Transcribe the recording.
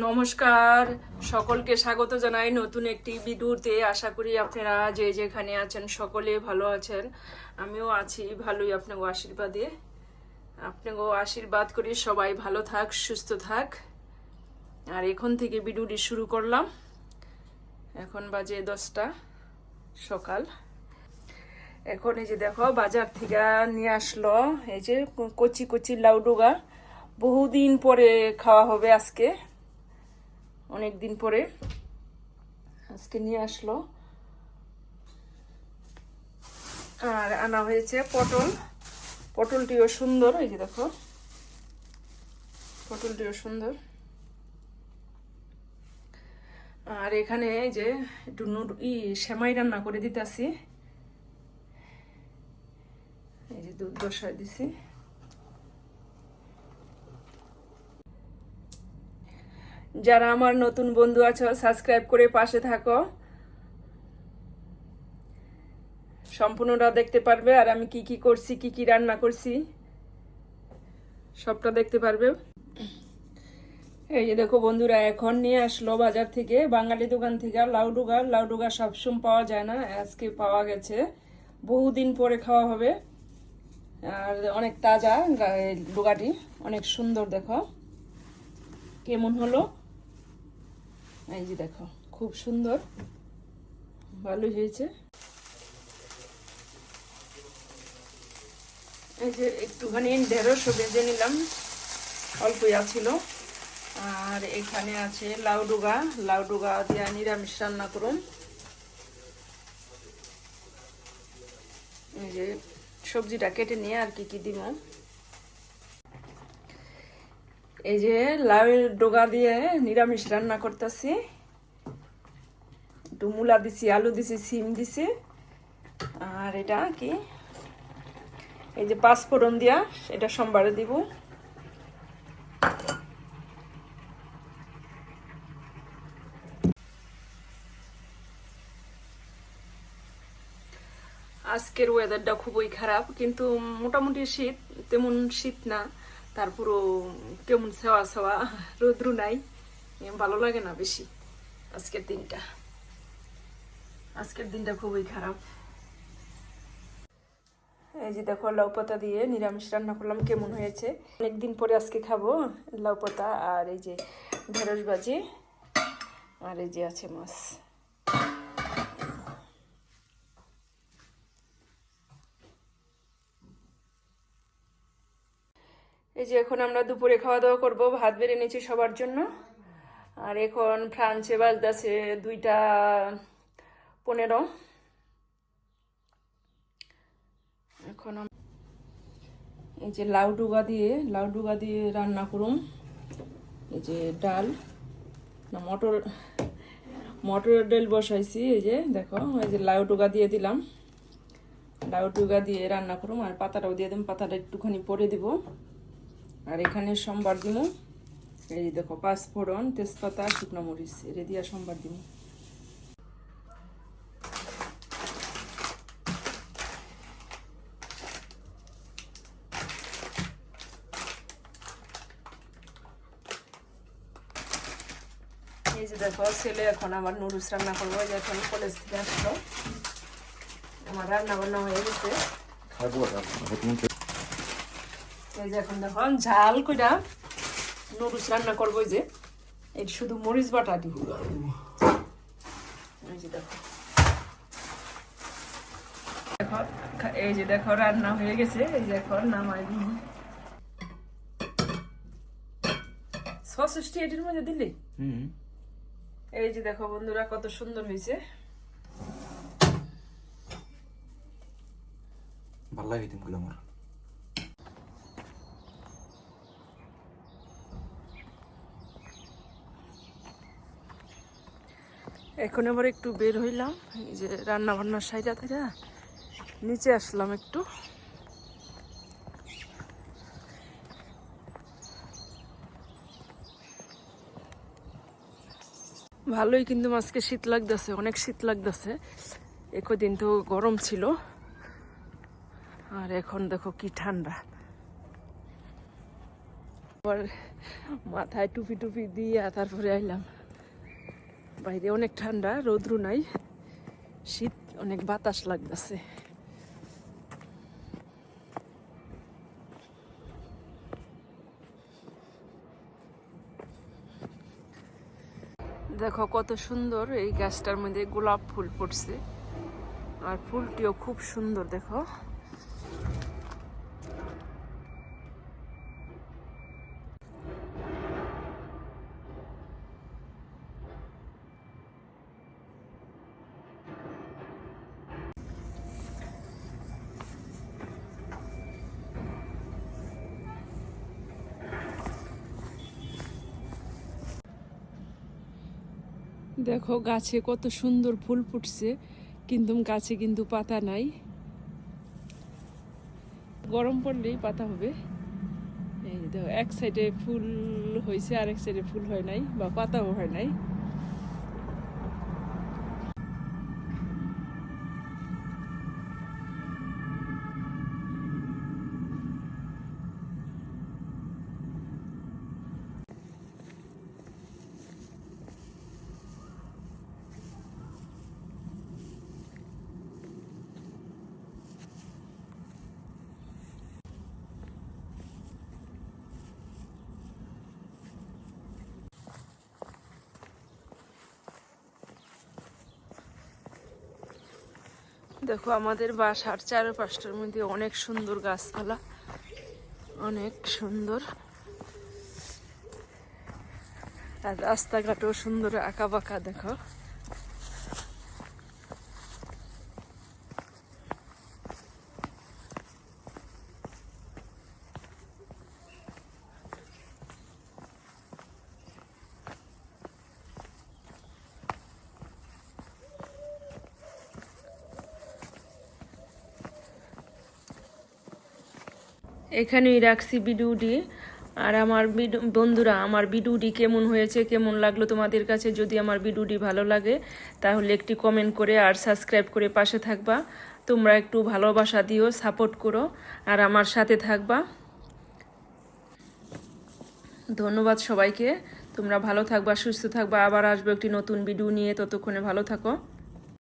নমস্কার। সকলকে স্বাগত জানাই নতুন একটি ভিডিওতে আশা করি আপনারা যে যেখানে আছেন সকলে ভালো আছেন। আমিও আছি ভালোই আপনাকে আশীর্বাদে। আপনাকেও আশীর্বাদ করি, সবাই ভালো থাক, সুস্থ থাক। আর এখন থেকে ভিডিওটি শুরু করলাম। এখন বাজে দশটা সকাল। এখন এই যে দেখো, বাজার থেকে নিয়ে আসলো এই যে কচি কচি লাউডুগা। বহুদিন পরে খাওয়া হবে আজকে। অনেক দিন পরে আজকে নিয়ে আসলো। আর আনা হয়েছে পটল। পটলটিও সুন্দর, এই যে দেখো। পটলটিও সুন্দর। আর এখানে এই যে একটু ই সেমাই রান্না করে দিতেছি। এই যে দুধ দিছি। যারা আমার নতুন বন্ধু আছো সাবস্ক্রাইব করে পাশে থাকো। সম্পূর্ণটা দেখতে পারবে আর আমি কি কি করছি, কি কি রান্না করছি। সবটা দেখতে পারবে। এই যে দেখো বন্ধুরা, এখন নিয়ে আসলো বাজার থেকে, বাঙালি দোকান থেকে লাউডুগা লাউডুগা সবসময় পাওয়া যায় না, আজকে পাওয়া গেছে। বহুদিন পরে খাওয়া হবে। আর অনেক তাজা ডুগাটি, অনেক সুন্দর দেখো। কেমন হলো? এই যে দেখো, খুব সুন্দর। ভালোই হয়েছে। এই যে একটুখানি ঢেঁড়সও ভেজে নিলাম। অল্পই আছিল। আর এখানে আছে লাউডুগা। লাউডুগা দিয়ে নিরামিষ রান্না করুন। এই যে সবজিটা কেটে নিয়ে আর কি কি দিব? এই যে লাউ ডোগা দিয়ে নিরামিষ রান্না করতেছি। একটু মূলা দিছি, আলু দিছি, সিম দিছি। আর এটা কি? এই যে পাঁচফোড়ন দিয়া এটা সোমবারে দিব। আজকের ওয়েদারটা খুবই খারাপ, কিন্তু মোটামুটি শীত, তেমন শীত না। তারপরও কেমন সেওয়া সেওয়া রৌদ্র নাই। ভালো লাগে না বেশি আজকের দিনটা। আজকের দিনটা খুবই খারাপ। এই যে দেখো, লাউ পাতা দিয়ে নিরামিষ রান্না করলাম, কেমন হয়েছে? অনেকদিন পরে আজকে খাব লাউ পাতা আর এই যে ঢেঁড়স বাজি আর এই যে আছে মাছ। এই যে এখন আমরা দুপুরে খাওয়া দাওয়া করব, ভাত বেড়ে নিয়েছি সবার জন্য। আর এখন ফ্রান্সে বাজতেছে দুইটা পনেরো। এখন এই যে লাউ ডুগা দিয়ে লাউ ডুগা দিয়ে রান্না করুন এই যে ডাল, না মটর, মটরের ডাল বসাইছি, এই যে দেখো, এই যে লাউ ডুগা দিয়ে দিলাম। লাউ ডুগা দিয়ে রান্না করুম, আর পাতাটাও দিয়ে দিম, পাতাটা একটুখানি পরে দিব। আর এখানে সোমবার দিব এই দেখো পাঁচফোড়ন তেজপাতা, শুকনো মরিচ এটা দিয়া সোমবার যে দেখো, ছেলে এখন আমার নুডলস রান্না করব যে এখন কলেজ থেকে আসলো। আমার রান্না বান্না হয়ে গেছে। এই যে এখন দেখো ঝাল কইরা নুডলস রান্না করব যে। এই শুধু মরিচ বাটা দিব এই যে দেখো। এই যে দেখো রান্না হয়ে গেছে। এই যে এখন নামাই দিই সসেসটি এটির মধ্যে দিলি? এই যে দেখো বন্ধুরা কত সুন্দর হয়েছে। ভালো লাগে দিনগুলো আমার। এখন আবার একটু বের হইলাম। এই যে রান্না বান্নার সাইডা থেকে নিচে আসলাম একটু। ভালোই কিন্তু আজকে শীত লাগতেছে, অনেক শীত লাগতেছে। একদিন তো গরম ছিল। আর এখন দেখো কি ঠান্ডা। মাথায় টুপি টুপি দিয়ে তারপরে আইলাম। বাইরে অনেক ঠান্ডা, রৌদ্র নাই। শীত, অনেক বাতাস লাগতেছে। দেখো কত সুন্দর এই গাছটার মধ্যে গোলাপ ফুল ফুটছে আর ফুলটিও খুব সুন্দর, দেখো। দেখো গাছে কত সুন্দর ফুল ফুটছে, কিন্তু গাছে কিন্তু পাতা নাই। গরম পড়লেই পাতা হবে। এই দেখো, এক সাইডে ফুল হয়েছে আর এক সাইডে ফুল হয় নাই বা পাতাও হয় নাই। দেখো, আমাদের বাসার চারপাশটার মধ্যে অনেক সুন্দর গাছপালা। অনেক সুন্দর। আর রাস্তাঘাটও সুন্দর আঁকা বাঁকা দেখো। এখানেই রাখছি ভিডিওটি আর আমার ভিডিও- বন্ধুরা, আমার ভিডিওটি কেমন হয়েছে, কেমন লাগল তোমাদের কাছে? যদি আমার ভিডিওটি ভালো লাগে, তাহলে একটি কমেন্ট করে আর সাবস্ক্রাইব করে পাশে থাকবা। তোমরা একটু ভালোবাসা দিও সাপোর্ট করো, আর আমার সাথে থাকবা। ধন্যবাদ সবাইকে। তোমরা ভালো থাকবা, সুস্থ থাকবা। আবার আসব একটি নতুন ভিডিও নিয়ে। ততক্ষণে ভালো থাকো।